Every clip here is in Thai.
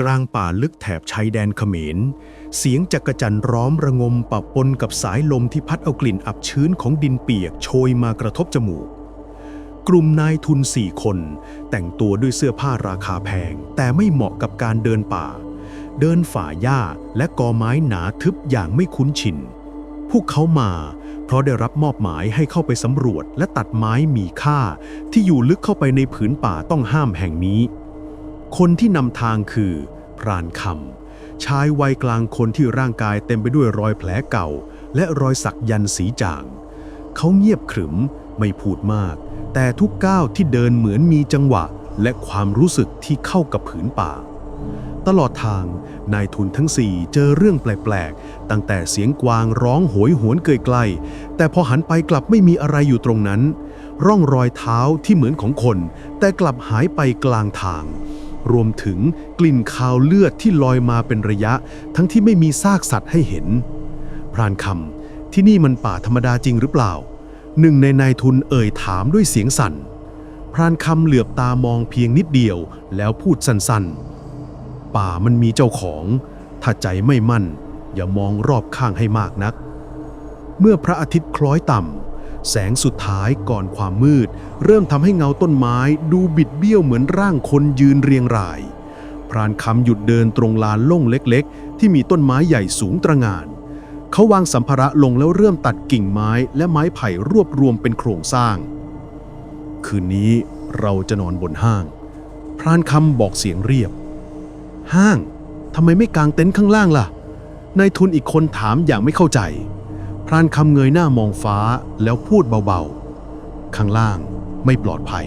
กลางป่าลึกแถบชายแดนเขมร เสียงจักรจันร้อมระงมปะปนกับสายลมที่พัดเอากลิ่นอับชื้นของดินเปียกโชยมากระทบจมูก กลุ่มนายทุนสี่คน แต่งตัวด้วยเสื้อผ้าราคาแพง แต่ไม่เหมาะกับการเดินป่า เดินฝ่าหญ้าและกอไม้หนาทึบอย่างไม่คุ้นชิน พวกเขามา เพราะได้รับมอบหมายให้เข้าไปสำรวจและตัดไม้มีค่า ที่อยู่ลึกเข้าไปในผืนป่าต้องห้ามแห่งนี้ คนที่นำทางคือ พรานคำชายวัยกลางคนที่ร่างกายเต็มไปด้วยรอยแผลเก่า และรอยสักยันต์สีจาง เขาเงียบขรึมไม่พูดมาก แต่ทุกก้าวที่เดินเหมือนมีจังหวะ และความรู้สึกที่เข้ากับผืนป่า ตลอดทางนายทุนทั้งสี่เจอเรื่องแปลกๆ ตั้งแต่เสียงกวางร้องโหยหวนเกยไกล แต่พอหันไปกลับไม่มีอะไรอยู่ตรงนั้น ร่องรอยเท้าที่เหมือนของคน แต่กลับหายไปกลางทาง รวมถึงกลิ่นคาวเลือดที่ลอยมาเป็นระยะ ทั้งที่ไม่มีซากสัตว์ให้เห็น พรานคำที่นี่มันป่าธรรมดาจริงหรือเปล่า หนึ่งในนายทุนเอ่ยถามด้วยเสียงสั่น พรานคำเหลือบตามองเพียงนิดเดียวแล้วพูดสั้นๆ ป่ามันมีเจ้าของ ถ้าใจไม่มั่น อย่ามองรอบข้างให้มากนัก เมื่อพระอาทิตย์คล้อยต่ำ แสงสุดท้ายก่อนความมืด เริ่มทำให้เงาต้นไม้ดูบิดเบี้ยวเหมือนร่างคนยืนเรียงราย พรานคำหยุดเดินตรงลานโล่งเล็กๆ ที่มีต้นไม้ใหญ่สูงตระหง่าน เขาวางสัมภาระลงแล้วเริ่มตัดกิ่งไม้และไม้ไผ่รวบรวมเป็นโครงสร้าง คืนนี้เราจะนอนบนห้าง พรานคำบอกเสียงเรียบ ห้างทำไมไม่กางเต็นท์ข้างล่างล่ะนายทุนอีกคนถามอย่างไม่เข้าใจ พรานคำเงยหน้ามองฟ้าแล้วพูดเบาๆ ข้างล่างไม่ปลอดภัย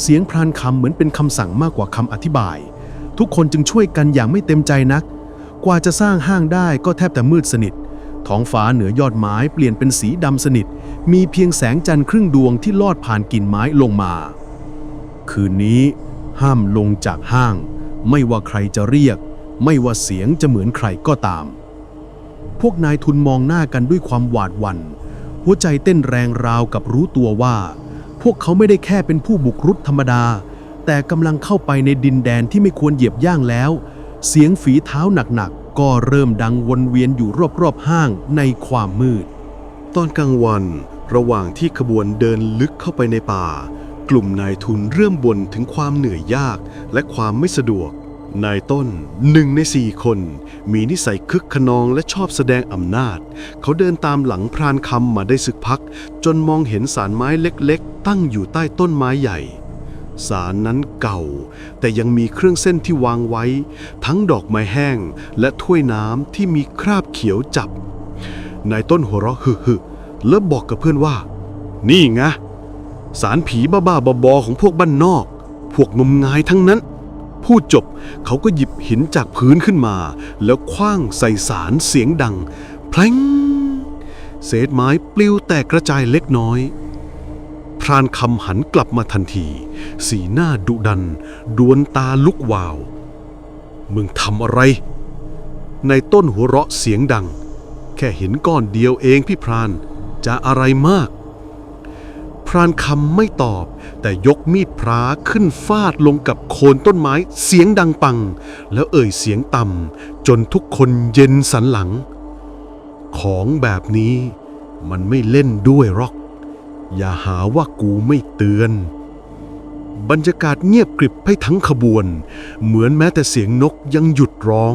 เสียงพรานคำเหมือนเป็นคำสั่งมากกว่าคำอธิบาย ทุกคนจึงช่วยกันอย่างไม่เต็มใจนัก กว่าจะสร้างห้างได้ก็แทบแต่มืดสนิท ท้องฟ้าเหนือยอดไม้เปลี่ยนเป็นสีดำสนิท มีเพียงแสงจันทร์ครึ่งดวงที่ลอดผ่านกิ่งไม้ลงมา คืนนี้ห้ามลงจากห้าง ไม่ว่าใครจะเรียก ไม่ว่าเสียงจะเหมือนใครก็ตาม พวกนายทุนมองหน้ากันด้วยความหวาดหวัน่น หัวใจเต้นแรงราวกับรู้ตัวว่า พวกเขาไม่ได้แค่เป็นผู้บุกรุกธรรมดา แต่กำลังเข้าไปในดินแดนที่ไม่ควรเหยียบย่างแล้ว เสียงฝีเท้าหนักๆ ก็เริ่มดังวนเวียนอยู่รอบๆห้างในความมืด ตอนกลางวันระหว่างที่ขบวนเดินลึกเข้าไปในป่า กลุ่มนายทุนเริ่มบ่นถึงความเหนื่อยยากและความไม่สะดวก นายต้นหนึ่งในสี่คน มีนิสัยคึกขนองและชอบแสดงอำนาจ เขาเดินตามหลังพรานคำมาได้สึกพัก จนมองเห็นสารไม้เล็กๆ ตั้งอยู่ใต้ต้นไม้ใหญ่ สารนั้นเก่า แต่ยังมีเครื่องเส้นที่วางไว้ ทั้งดอกไม้แห้งและถ้วยน้ำที่มีคราบเขียวจับ นายต้นหัวเราะฮึฮึแล้วบอกกับเพื่อนว่า นี่ไงสารผีบ้าๆบอๆของพวกบ้านนอก พวกงมงายทั้งนั้น พูดจบเขาก็หยิบหินจากพื้นขึ้นมา แล้วคว้างใส่สารเสียงดัง แพลงเศษไม้ปลิวแตกกระจายเล็กน้อย พรานคำหันกลับมาทันที สีหน้าดุดัน ดวนตาลุกวาว มึงทำอะไร ในต้นหัวเราะเสียงดัง แค่เห็นก้อนเดียวเองพี่พราน จะอะไรมาก พรานคำไม่ตอบ แต่ยกมีดพระขึ้นฟาดลงกับโคนต้นไม้เสียงดังปัง แล้วเอ่ยเสียงต่ำจนทุกคนเย็นสันหลัง ของแบบนี้มันไม่เล่นด้วยหรอก อย่าหาว่ากูไม่เตือน บรรยากาศเงียบกริบให้ทั้งขบวน เหมือนแม้แต่เสียงนกยังหยุดร้อง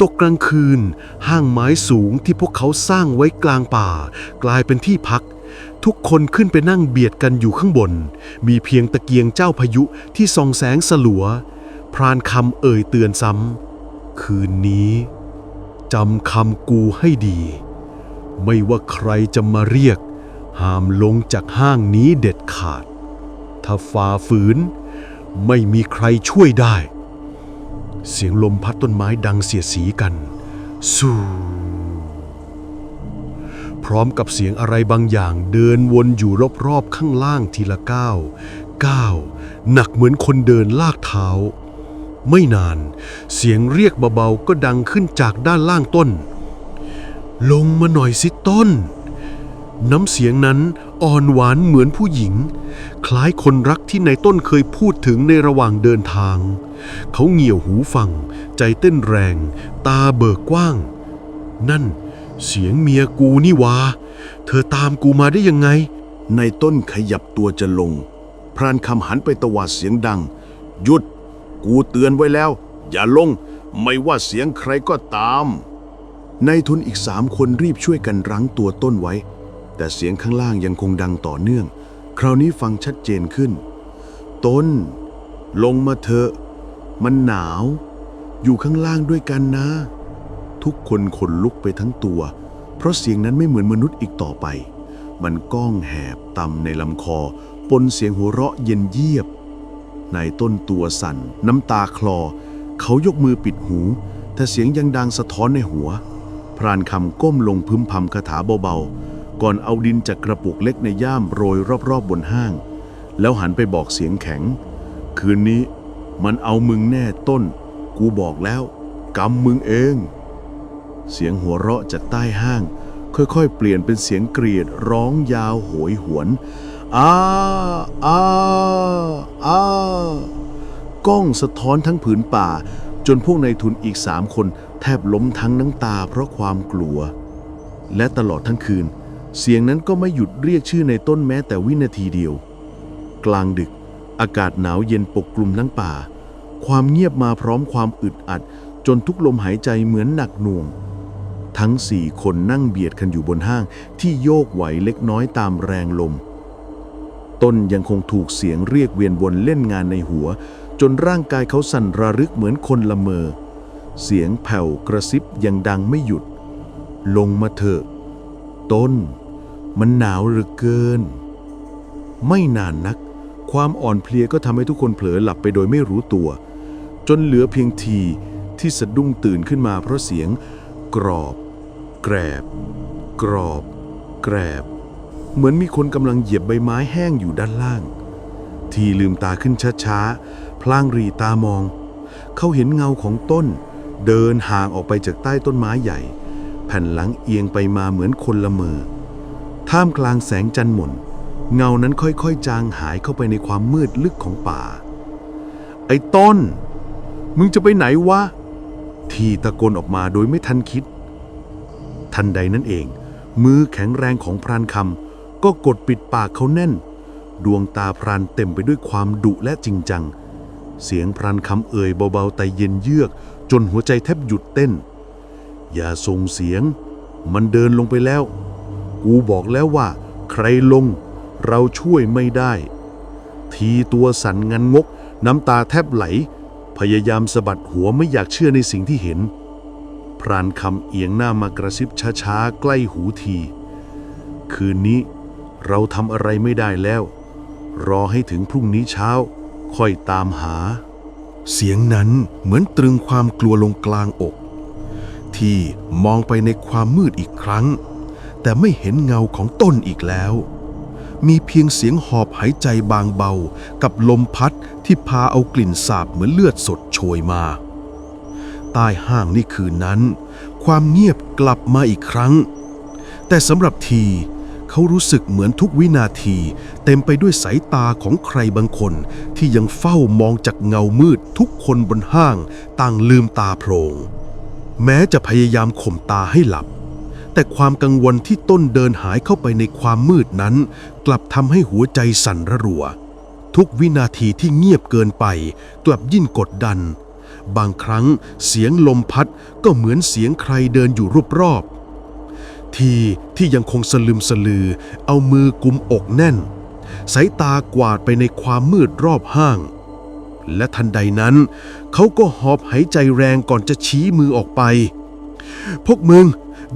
ตกกลางคืน ห้างไม้สูงที่พวกเขาสร้างไว้กลางป่า กลายเป็นที่พัก ทุกคนขึ้นไปนั่งเบียดกันอยู่ข้างบน มีเพียงตะเกียงเจ้าพายุที่ส่องแสงสลัว พรานคำเอ่ยเตือนซ้ำ คืนนี้จำคำกูให้ดี ไม่ว่าใครจะมาเรียก ห้ามลงจากห้างนี้เด็ดขาด ถ้าฝ่าฝืน ไม่มีใครช่วยได้ เสียงลมพัดต้นไม้ดังเสียดสีกัน สู้ พร้อมกับเสียงอะไรบางอย่างเดินวนอยู่รอบๆข้างล่างทีละก้าวก้าวหนักเหมือนคนเดินลากเท้า ไม่นาน เสียงเรียกเบาๆก็ดังขึ้นจากด้านล่างต้น ลงมาหน่อยสิต้น น้ำเสียงนั้นอ่อนหวานเหมือนผู้หญิง คล้ายคนรักที่ในต้นเคยพูดถึงในระหว่างเดินทาง เขาเงี่ยวหูฟัง ใจเต้นแรง ตาเบิกกว้าง นั่น เสียงเมียกูนี่วา เธอตามกูมาได้ยังไง ในต้นขยับตัวจะลง พรานคำหันไปตวาดเสียงดัง หยุด กูเตือนไว้แล้ว อย่าลง ไม่ว่าเสียงใครก็ตาม ในทุนอีกสามคนรีบช่วยกันรั้งตัวต้นไว้ แต่เสียงข้างล่างยังคงดังต่อเนื่อง คราวนี้ฟังชัดเจนขึ้น ต้น ลงมาเถอะ มันหนาว อยู่ข้างล่างด้วยกันนะ ทุกคนขนลุกไปทั้งตัว เพราะเสียงนั้นไม่เหมือนมนุษย์อีกต่อไป มันก้องแหบต่ำในลำคอ ปนเสียงหัวเราะเย็นเยียบนายต้นตัวสั่น น้ำตาคลอ เขายกมือปิดหู แต่เสียงยังดังสะท้อนในหัว พรานคำก้มลงพึมพำคาถาเบาๆ ก่อนเอาดินจากกระปุกเล็กในย่ามโรยรอบๆบนห้าง แล้วหันไปบอกเสียงแข็ง คืนนี้มันเอามึงแน่ต้น กูบอกแล้ว กำมึงเอง เสียงหัวเราะจากใต้ห้าง ค่อยๆ เปลี่ยนเป็นเสียงเกรียดร้องยาวโหยหวนอ้าอ้าอ้าก้องสะท้อนทั้งผืนป่า จนพวกนายทุนอีกสามคนแทบล้มทั้งน้ำตาเพราะความกลัว และตลอดทั้งคืน เสียงนั้นก็ไม่หยุดเรียกชื่อในต้นแม้แต่วินาทีเดียว กลางดึก อากาศหนาวเย็นปกคลุมทั้งป่า ความเงียบมาพร้อมความอึดอัด จนทุกลมหายใจเหมือนหนักหน่วง ทั้งสี่คนนั่งเบียดกันอยู่บนห้างที่โยกไหวเล็กน้อยตามแรงลม ต้นยังคงถูกเสียงเรียกเวียนวนเล่นงานในหัว จนร่างกายเขาสั่นระรึกเหมือนคนละเมอ เสียงแผ่วกระซิบยังดังไม่หยุด ลงมาเถอะ ต้น มันหนาวเหลือเกิน ไม่นานนัก ความอ่อนเพลียก็ทำให้ทุกคนเผลอหลับไปโดยไม่รู้ตัว จนเหลือเพียงทีที่สะดุ้งตื่นขึ้นมาเพราะเสียงกรอบ แกรบ กรอบ แกรบ เหมือนมีคนกำลังเหยียบใบไม้แห้งอยู่ด้านล่าง ทีลืมตาขึ้นช้าๆ พลางรีตามอง เขาเห็นเงาของต้น เดินห่างออกไปจากใต้ต้นไม้ใหญ่ แผ่นหลังเอียงไปมาเหมือนคนละเมอ ท่ามกลางแสงจันทร์หม่น เงานั้นค่อยๆ จางหายเข้าไปในความมืดลึกของป่า ไอ้ต้น มึงจะไปไหนวะ ทีตะโกนออกมาโดยไม่ทันคิด ทันใดนั้นเอง มือแข็งแรงของพรานคำก็กดปิดปากเขาแน่น ดวงตาพรานเต็มไปด้วยความดุและจริงจัง เสียงพรานคำเอ่ยเบาๆแต่เย็นเยือก จนหัวใจแทบหยุดเต้น อย่าส่งเสียง มันเดินลงไปแล้ว กูบอกแล้วว่า ใครลง เราช่วยไม่ได้ ทีตัวสั่นงันงก น้ำตาแทบไหล พยายามสะบัดหัวไม่อยากเชื่อในสิ่งที่เห็น พรานคำเอียงหน้ามากระซิบช้าๆ ใกล้หูที คืนนี้เราทำอะไรไม่ได้แล้ว รอให้ถึงพรุ่งนี้เช้า ค่อยตามหา เสียงนั้นเหมือนตรึงความกลัวลงกลางอก ที่มองไปในความมืดอีกครั้ง แต่ไม่เห็นเงาของต้นอีกแล้ว มีเพียงเสียงหอบหายใจบางเบา กับลมพัดที่พาเอากลิ่นสาบเหมือนเลือดสดโชยมา ใต้ห้างนี่คืนนั้น ความเงียบกลับมาอีกครั้ง แต่สำหรับทีเขารู้สึกเหมือนทุกวินาที เต็มไปด้วยสายตาของใครบางคน ที่ยังเฝ้ามองจากเงามืดทุกคนบนห้างต่างลืมตาโพลงแม้จะพยายามข่มตาให้หลับ แต่ความกังวลที่ต้นเดินหายเข้าไปในความมืดนั้น กลับทำให้หัวใจสั่นระรัว ทุกวินาทีที่เงียบเกินไป กลับยิ่งกดดัน บางครั้งเสียงลมพัดก็เหมือนเสียงใครเดินอยู่รอบๆทีที่ยังคงสลึมสลือ เอามือกุมอกแน่น สายตากวาดไปในความมืดรอบห้าง และทันใดนั้น เขาก็หอบหายใจแรงก่อนจะชี้มือออกไป พวกมึง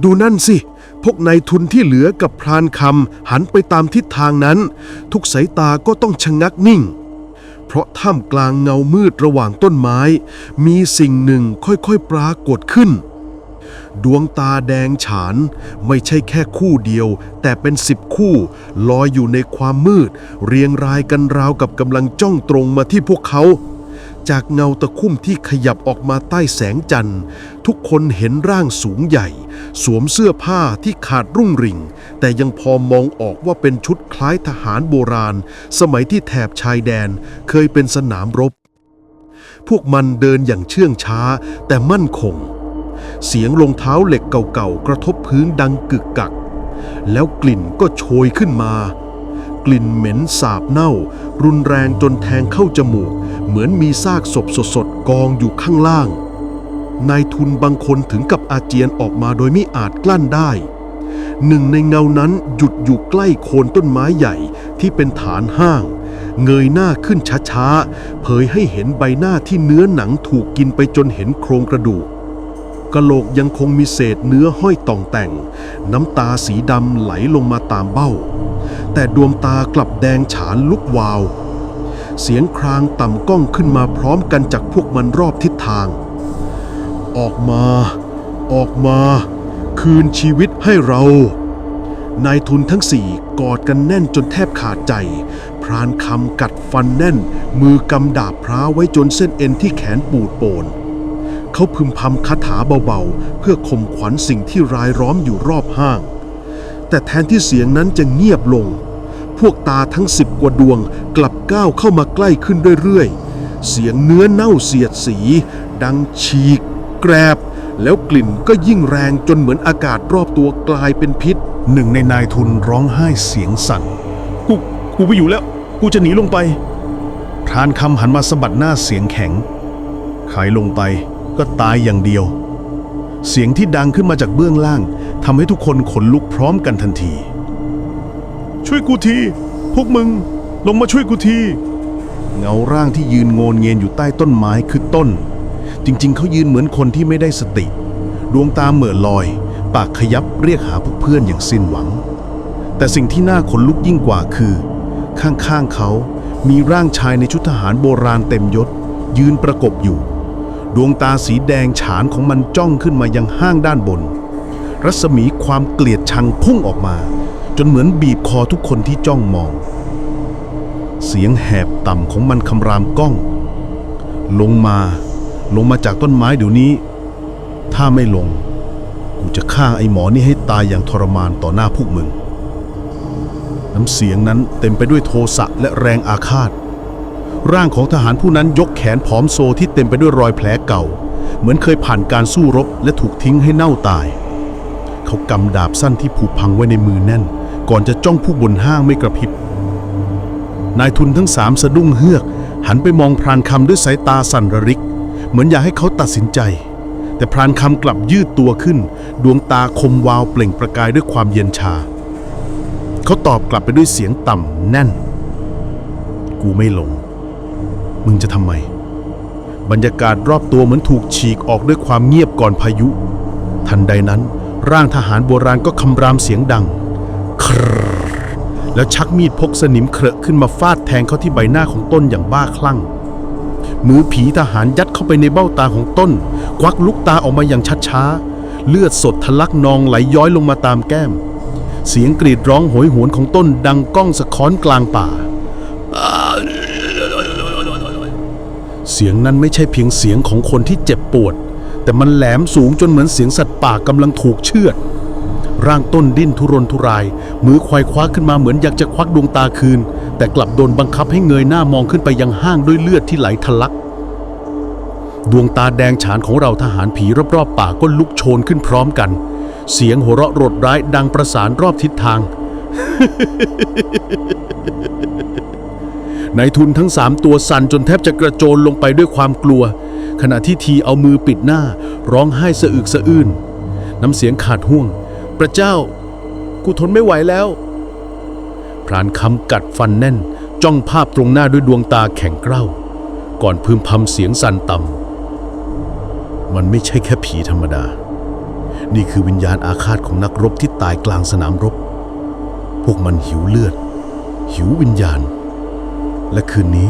ดูนั่นสิ พวกนายทุนที่เหลือกับพรานคำหันไปตามทิศทางนั้น ทุกสายตาก็ต้องชะงักนิ่ง เพราะท่ามกลางเงามืดระหว่างต้นไม้ มีสิ่งหนึ่งค่อยๆปรากฏขึ้น ดวงตาแดงฉาน ไม่ใช่แค่คู่เดียว แต่เป็นสิบคู่ลอยอยู่ในความมืด เรียงรายกันราวกับกำลังจ้องตรงมาที่พวกเขา จากเงาตะคุ่มที่ขยับออกมาใต้แสงจันทร์ ทุกคนเห็นร่างสูงใหญ่ สวมเสื้อผ้าที่ขาดรุ่งริ่ง แต่ยังพอมองออกว่าเป็นชุดคล้ายทหารโบราณ สมัยที่แถบชายแดนเคยเป็นสนามรบ พวกมันเดินอย่างเชื่องช้า แต่มั่นคง เสียงรองเท้าเหล็กเก่าๆกระทบพื้นดังกึกกัก แล้วกลิ่นก็โชยขึ้นมา กลิ่นเหม็นสาบเน่า รุนแรงจนแทงเข้าจมูก เหมือนมีซากศพสดๆ กองอยู่ข้างล่าง นายทุนบางคนถึงกับอาเจียนออกมาโดยไม่อาจกลั้นได้ หนึ่งในเงานั้นหยุดอยู่ใกล้โคนต้นไม้ใหญ่ที่เป็นฐานห้าง เงยหน้าขึ้นช้าๆ เผยให้เห็นใบหน้าที่เนื้อหนังถูกกินไปจนเห็นโครงกระดูกกะโหลกยังคงมีเศษเนื้อห้อยต่องแต่ง น้ำตาสีดำไหลลงมาตามเบ้า แต่ดวงตากลับแดงฉานลุกวาว เสียงครางต่ำก้องขึ้นมาพร้อมกันจากพวกมันรอบทิศทาง ออกมา ออกมา คืนชีวิตให้เรา นายทุนทั้งสี่กอดกันแน่นจนแทบขาดใจ พรานคำกัดฟันแน่น มือกำดาบพร้าไว้จนเส้นเอ็นที่แขนปูดโปนเขาพึมพำคาถาเบาๆ เพื่อข่มขวัญสิ่งที่รายล้อมอยู่รอบห้าง แต่แทนที่เสียงนั้นจะเงียบลง พวกตาทั้งสิบกว่าดวงกลับก้าวเข้ามาใกล้ขึ้นเรื่อยๆ เสียงเนื้อเน่าเสียดสี ดังฉีก แกรบ แล้วกลิ่นก็ยิ่งแรงจนเหมือนอากาศรอบตัวกลายเป็นพิษ หนึ่งในนายทุนร้องไห้เสียงสั่น กูกูไม่อยู่แล้ว กูจะหนีลงไปพรานคำหันมาสะบัดหน้าเสียงแข็งใครลงไปก็ตายอย่างเดียว เสียงที่ดังขึ้นมาจากเบื้องล่าง ทำให้ทุกคนขนลุกพร้อมกันทันที ช่วยกูที พวกมึง ลงมาช่วยกูที เงาร่างที่ยืนโงนเงียนอยู่ใต้ต้นไม้คือต้น จริงๆ เขายืนเหมือนคนที่ไม่ได้สติ ดวงตาเหม่อลอย ปากขยับเรียกหาพวกเพื่อนอย่างสิ้นหวัง แต่สิ่งที่น่าขนลุกยิ่งกว่าคือ ข้างๆเขามีร่างชายในชุดทหารโบราณเต็มยศ ยืนประกบอยู่ ดวงตาสีแดงฉานของมันจ้องขึ้นมายังห้างด้านบน รัศมีความเกลียดชังพุ่งออกมา จนเหมือนบีบคอทุกคนที่จ้องมอง เสียงแหบต่ำของมันคำรามก้อง ลงมา ลงมาจากต้นไม้เดี๋ยวนี้ ถ้าไม่ลง กูจะฆ่าไอ้หมอนี่ให้ตายอย่างทรมานต่อหน้าพวกมึง น้ำเสียงนั้นเต็มไปด้วยโทสะและแรงอาฆาต ร่างของทหารผู้นั้นยกแขนผอมโซที่เต็มไปด้วยรอยแผลเก่า เหมือนเคยผ่านการสู้รบและถูกทิ้งให้เน่าตาย เขากำดาบสั้นที่ผุพังไว้ในมือแน่น ก่อนจะจ้องผู้บนห้างไม่กระพริบ นายทุนทั้งสามสะดุ้งเฮือก หันไปมองพรานคำด้วยสายตาสั่นระริก เหมือนอยากให้เขาตัดสินใจ แต่พรานคำกลับยืดตัวขึ้น ดวงตาคมวาวเปล่งประกายด้วยความเย็นชา เขาตอบกลับไปด้วยเสียงต่ำแน่น กูไม่ลง มึงจะทำไม บรรยากาศรอบตัวเหมือนถูกฉีกออกด้วยความเงียบก่อนพายุ ทันใดนั้น ร่างทหารโบราณก็คำรามเสียงดังครรแล้วชักมีดพกสนิมเครอะขึ้นมาฟาดแทงเข้าที่ใบหน้าของต้นอย่างบ้าคลั่ง มือผีทหารยัดเข้าไปในเบ้าตาของต้น ควักลูกตาออกมาอย่างช้าๆเลือดสดทะลักนองไหลย้อยลงมาตามแก้ม เสียงกรีดร้องโหยหวนของต้นดังก้องสะค้อนกลางป่า เสียงนั้นไม่ใช่เพียงเสียงของคนที่เจ็บปวด แต่มันแหลมสูงจนเหมือนเสียงสัตว์ป่ากำลังถูกเชือด ร่างต้นดิ้นทุรนทุราย มือควายคว้าขึ้นมาเหมือนอยากจะควักดวงตาคืน แต่กลับโดนบังคับให้เงยหน้ามองขึ้นไปยังห้างด้วยเลือดที่ไหลทะลัก ดวงตาแดงฉานของเราทหารผีรอบๆป่าก็ลุกโชนขึ้นพร้อมกัน เสียงหัวเราะรดร้ายดังประสานรอบทิศทางนายทุนทั้งสามตัวสั่นจนแทบจะกระโจนลงไปด้วยความกลัว ขณะที่ทีเอามือปิดหน้า ร้องไห้สะอึกสะอื้นน้ำเสียงขาดห่วง พระเจ้า กูทนไม่ไหวแล้ว พรานคำกัดฟันแน่น จ้องภาพตรงหน้าด้วยดวงตาแข็งเกร้า ก่อนพึมพำเสียงสั่นต่ำมันไม่ใช่แค่ผีธรรมดา นี่คือวิญญาณอาฆาตของนักรบที่ตายกลางสนามรบ พวกมันหิวเลือด หิววิญญาณ และคืนนี้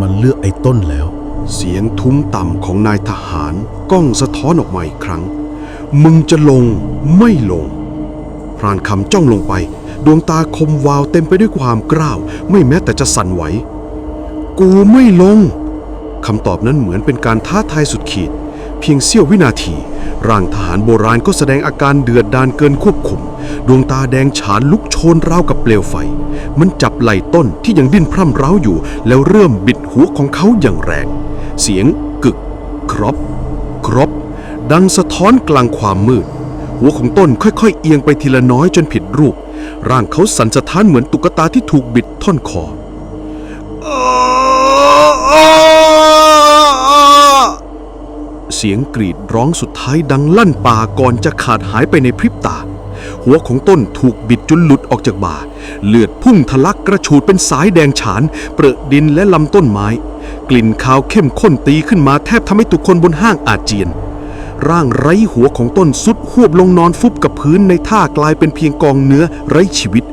มันเลือกไอ้ต้นแล้ว เสียงทุ้มต่ำของนายทหารก้องสะท้อนออกมาอีกครั้ง มึงจะลงไม่ลง พรานคำจ้องลงไป ดวงตาคมวาวเต็มไปด้วยความกล้าว ไม่แม้แต่จะสั่นไหว กูไม่ลงคำตอบนั้นเหมือนเป็นการท้าทายสุดขีด เพียงเสี้ยววินาที ร่างทหารโบราณก็แสดงอาการเดือดดานเกินควบคุม ดวงตาแดงฉานลุกโชนราวกับเปลวไฟ มันจับไหล่ต้นที่ยังดิ้นพร่ำเร้าอยู่ แล้วเริ่มบิดหัวของเขาอย่างแรง เสียงกึก ครบครบดังสะท้อนกลางความมืด หัวของต้นค่อยๆ เอียงไปทีละน้อยจนผิดรูป ร่างเขาสั่นสะท้านเหมือนตุ๊กตาที่ถูกบิดท่อนคอ เสียงกรีดร้องสุดท้ายดังลั่นป่าก่อนจะขาดหายไปในพริบตา หัวของต้นถูกบิดจนหลุดออกจากบ่า เลือดพุ่งทะลักกระฉูดเป็นสายแดงฉาน เปรอะดินและลำต้นไม้ กลิ่นคาวเข้มข้นตีขึ้นมาแทบทำให้ทุกคนบนห้างอาเจียน ร่างไร้หัวของต้นสุดหวบลงนอนฟุบกับพื้นในท่ากลายเป็นเพียงกองเนื้อไร้ชีวิต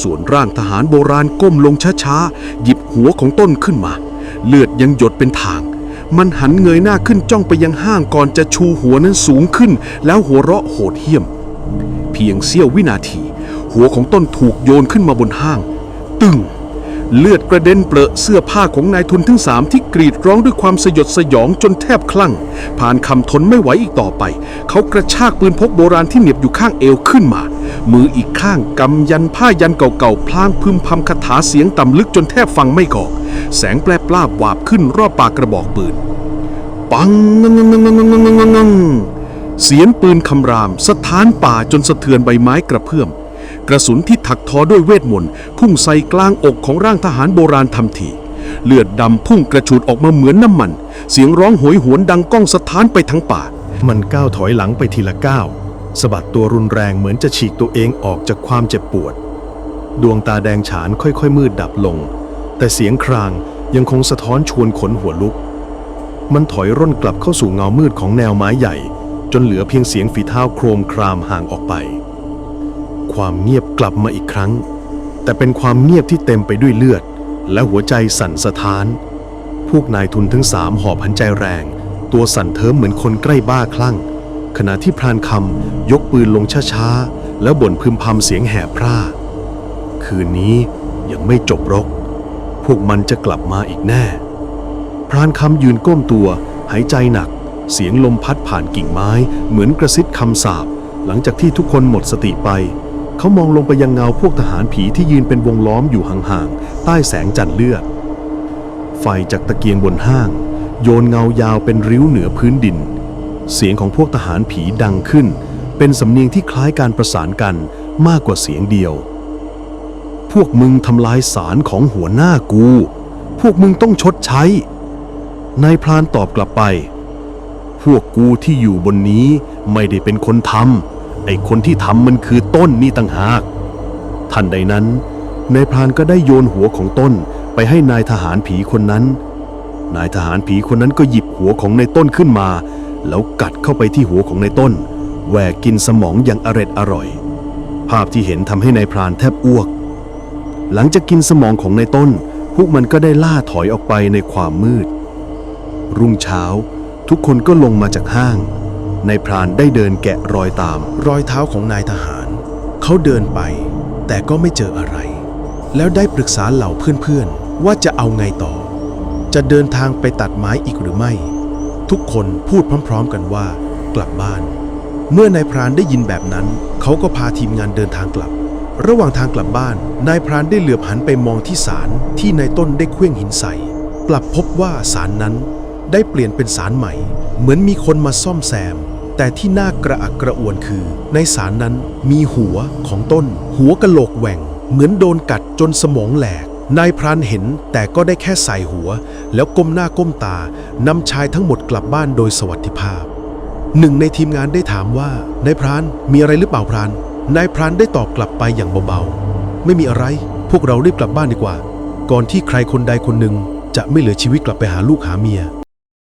ส่วนร่างทหารโบราณก้มลงช้าๆหยิบหัวของต้นขึ้นมา เลือดยังหยดเป็นทาง มันหันเงยหน้าขึ้นจ้องไปยังห้างก่อนจะชูหัวนั้นสูงขึ้น แล้วหัวเราะโหดเหี้ยม เพียงเสี้ยววินาที หัวของต้นถูกโยนขึ้นมาบนห้าง ตึง เลือดกระเด็นเปรอะเสื้อผ้าของนายทุนทั้งสามที่กรีดร้องด้วยความสยดสยองจนแทบคลั่ง ผ่านคำทนไม่ไหวอีกต่อไป เขากระชากปืนพกโบราณที่เหน็บอยู่ข้างเอวขึ้นมา มืออีกข้างกำยันผ้ายันเก่าๆ พลางพึมพำคาถาเสียงต่ำลึกจนแทบฟังไม่ออก แสงแปรปลาบวาบขึ้นรอบปากกระบอกปืน ปังงังงังงังงังงังงังงังเสียงปืนคำรามสถานป่าจนสะเทือนใบไม้กระเพื่อม กระสุนที่ถักทอด้วยเวทมนต์พุ่งใส่กลางอกของร่างทหารโบราณทันทีเลือดดำพุ่งกระฉูดออกมาเหมือนน้ำมัน เสียงร้องโหยหวนดังก้องสถานไปทั้งป่า มันก้าวถอยหลังไปทีละก้าวสะบัดตัวรุนแรงเหมือนจะฉีกตัวเองออกจากความเจ็บปวด ดวงตาแดงฉานค่อยๆ มืดดับลง แต่เสียงครางยังคงสะท้อนชวนขนหัวลุก มันถอยร่นกลับเข้าสู่เงามืดของแนวไม้ใหญ่ จนเหลือเพียงเสียงฝีเท้าโครมครามห่างออกไป ความเงียบกลับมาอีกครั้ง แต่เป็นความเงียบที่เต็มไปด้วยเลือด และหัวใจสั่นสะท้าน พวกนายทุนทั้งสามหอบหันใจแรง ตัวสั่นเทิมเหมือนคนใกล้บ้าคลั่ง ขณะที่พรานคำยกปืนลงช้าๆ แล้วบ่นพึมพำเสียงแหบพร่า คืนนี้ยังไม่จบรก พวกมันจะกลับมาอีกแน่ พรานคำยืนก้มตัว หายใจหนัก เสียงลมพัดผ่านกิ่งไม้ เหมือนกระซิบคำสาปหลังจากที่ทุกคนหมดสติไป เขามองลงไปยังเงาพวกทหารผีที่ยืนเป็นวงล้อมอยู่ห่างๆ ใต้แสงจันทร์เลือด ไฟจากตะเกียงบนห้าง โยนเงายาวเป็นริ้วเหนือพื้นดิน เสียงของพวกทหารผีดังขึ้น เป็นสำเนียงที่คล้ายการประสานกันมากกว่าเสียงเดียว พวกมึงทำลายสารของหัวหน้ากู พวกมึงต้องชดใช้ นายพรานตอบกลับไป พวกกูที่อยู่บนนี้ไม่ได้เป็นคนทำ ไอ้คนที่ทำมันคือต้นนี่ต่างหากทันใดนั้นนายพรานก็ได้โยนหัวของต้นไปให้นายทหารผีคนนั้น นายทหารผีคนนั้นก็หยิบหัวของนายต้นขึ้นมา แล้วกัดเข้าไปที่หัวของนายต้นแหวกกินสมองอย่างอร็ดอร่อย ภาพที่เห็นทำให้นายพรานแทบอ้วก หลังจากกินสมองของนายต้น พวกมันก็ได้ล่าถอยออกไปในความมืด รุ่งเช้า ทุกคนก็ลงมาจากห้าง นายพรานได้เดินแกะรอยตาม รอยเท้าของนายทหาร เขาเดินไป แต่ก็ไม่เจออะไร แล้วได้ปรึกษาเหล่าเพื่อนๆ ว่าจะเอาไงต่อ จะเดินทางไปตัดไม้อีกหรือไม่ ทุกคนพูดพร้อมๆกันว่า กลับบ้าน เมื่อนายพรานได้ยินแบบนั้น เขาก็พาทีมงานเดินทางกลับ ระหว่างทางกลับบ้าน นายพรานได้เหลือบหันไปมองที่ศาลที่นายต้นได้เคลื่องหินใส่กลับพบว่าศาลนั้นได้เปลี่ยนเป็นศาลใหม่ เหมือนมีคนมาซ่อมแซม แต่ที่น่ากระอักกระอ่วนคือ ในศาลนั้นมีหัวของต้น หัวกะโหลกแหว่ง เหมือนโดนกัดจนสมองแหลก นายพรานเห็นแต่ก็ได้แค่ใส่หัว แล้วก้มหน้าก้มตานำชายทั้งหมดกลับบ้านโดยสวัสดิภาพ หนึ่งในทีมงานได้ถามว่านายพรานมีอะไรหรือเปล่าพราน นายพรานได้ตอบกลับไปอย่างเบาๆ ไม่มีอะไร พวกเรารีบกลับบ้านดีกว่า ก่อนที่ใครคนใดคนหนึ่งจะไม่เหลือชีวิตกลับไปหาลูกหาเมีย